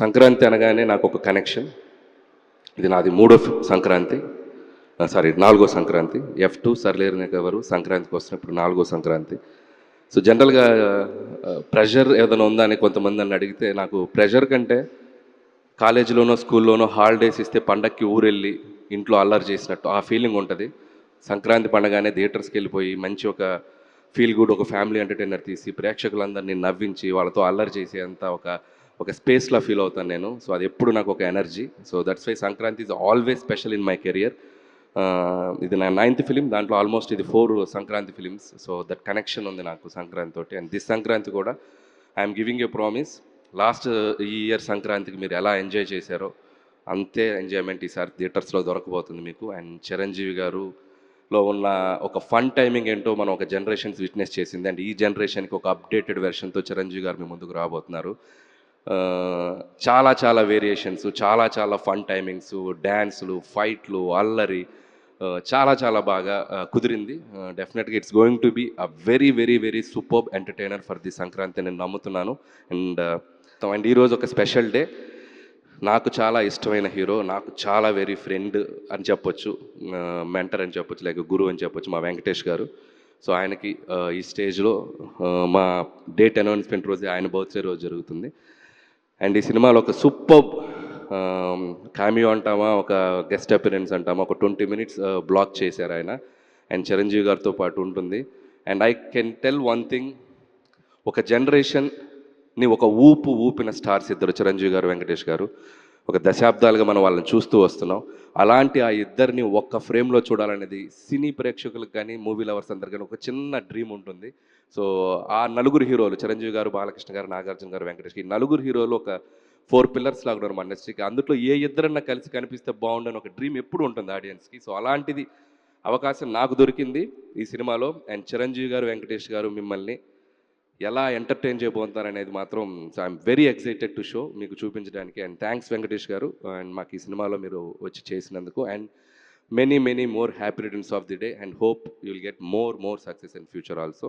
సంక్రాంతి అనగానే నాకు ఒక కనెక్షన్ ఇది నాది మూడో సంక్రాంతి. సారీ నాలుగో సంక్రాంతి. ఎఫ్ టూ సర్లేరు ఎవరు సంక్రాంతికి వస్తున్నప్పుడు నాలుగో సంక్రాంతి. సో జనరల్గా ప్రెషర్ ఏదైనా ఉందా అని కొంతమంది నన్ను అడిగితే నాకు ప్రెషర్ కంటే కాలేజీలోనో స్కూల్లోనో హాలిడేస్ ఇస్తే పండక్కి ఊరెళ్ళి ఇంట్లో అల్లరి చేసినట్టు ఆ ఫీలింగ్ ఉంటుంది. సంక్రాంతి పండగానే థియేటర్స్కి వెళ్ళిపోయి మంచి ఒక ఫీల్ గుడ్ ఒక ఫ్యామిలీ ఎంటర్టైనర్ తీసి ప్రేక్షకులందరినీ నవ్వించి వాళ్ళతో అల్లరి చేసే అంత ఒక ఒక స్పేస్లో ఫీల్ అవుతాను నేను. సో అది ఎప్పుడు నాకు ఒక energy so that's why Sankranti is always special in my career ఇది నా నైన్త్ ఫిలిం దాంట్లో ఆల్మోస్ట్ ఇది four Sankranti films so that connection ఉంది నాకు సంక్రాంతి తోటి. అండ్ దిస్ సంక్రాంతి కూడా I'm giving a promise last ఈ ఇయర్ సంక్రాంతికి మీరు ఎలా ఎంజాయ్ చేశారో అంతే ఎంజాయ్మెంట్ ఈసారి థియేటర్స్లో దొరకబోతుంది మీకు. అండ్ చిరంజీవి గారు లో ఉన్న ఒక ఫన్ టైమింగ్ ఏంటో మనం ఒక జనరేషన్స్ విట్నెస్ చేసింది. అండ్ ఈ జనరేషన్కి ఒక అప్డేటెడ్ వెర్షన్తో చిరంజీవి గారు మీ ముందుకు రాబోతున్నారు. చాలా చాలా వేరియేషన్స్ చాలా చాలా ఫన్ టైమింగ్స్ డ్యాన్సులు ఫైట్లు అల్లరి చాలా చాలా బాగా కుదిరింది. డెఫినెట్గా it's going to be a very very very super entertainer for the Sankranti నేను నమ్ముతున్నాను. అండ్ అండ్ ఈరోజు ఒక స్పెషల్ డే నాకు చాలా ఇష్టమైన హీరో నాకు చాలా వెరీ ఫ్రెండ్ అని చెప్పొచ్చు మెంటర్ అని చెప్పొచ్చు లేక గురువు అని చెప్పొచ్చు మా వెంకటేష్ గారు. సో ఆయనకి ఈ స్టేజ్లో మా డేట్ అనౌన్స్మెంట్ రోజే ఆయన బర్త్డే రోజు జరుగుతుంది. అండ్ ఈ సినిమాలో ఒక సూపర్ కామియో అంటామా ఒక గెస్ట్ అపిరెన్స్ అంటామా ఒక ట్వంటీ మినిట్స్ బ్లాక్ చేశారు ఆయన. అండ్ చిరంజీవి గారితో పాటు ఉంటుంది. And I can tell one thing ఒక జనరేషన్ని ఒక ఊపు ఊపిన స్టార్స్ ఇద్దరు చిరంజీవి గారు వెంకటేష్ గారు. ఒక దశాబ్దాలుగా మనం వాళ్ళని చూస్తూ వస్తున్నాం. అలాంటి ఆ ఇద్దరిని ఒక్క ఫ్రేమ్లో చూడాలనేది సినీ ప్రేక్షకులకు కానీ మూవీ లవర్స్ అందరు కానీ ఒక చిన్న డ్రీమ్ ఉంటుంది. సో ఆ నలుగురు హీరోలు చిరంజీవి గారు బాలకృష్ణ గారు నాగార్జున గారు వెంకటేష్ ఈ నలుగురు హీరోలు ఒక ఫోర్ పిల్లర్స్ లాగా ఉన్నారు మన ఇండస్ట్రీకి. అందులో ఏ ఇద్దరన్నా కలిసి కనిపిస్తే బాగుండని ఒక డ్రీమ్ ఎప్పుడు ఉంటుంది ఆడియన్స్కి. సో అలాంటిది అవకాశం నాకు దొరికింది ఈ సినిమాలో. అండ్ చిరంజీవి గారు వెంకటేష్ గారు మిమ్మల్ని ఎలా ఎంటర్టైన్ చేయబోతున్నారు అనేది మాత్రం I'm very excited to show మీకు చూపించడానికి. అండ్ థ్యాంక్స్ వెంకటేష్ గారు. అండ్ మాకు ఈ సినిమాలో మీరు వచ్చి చేసినందుకు. And many many more happy returns of the day and hope you will get more more success in future also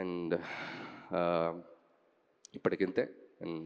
and ఇప్పటికింతే. And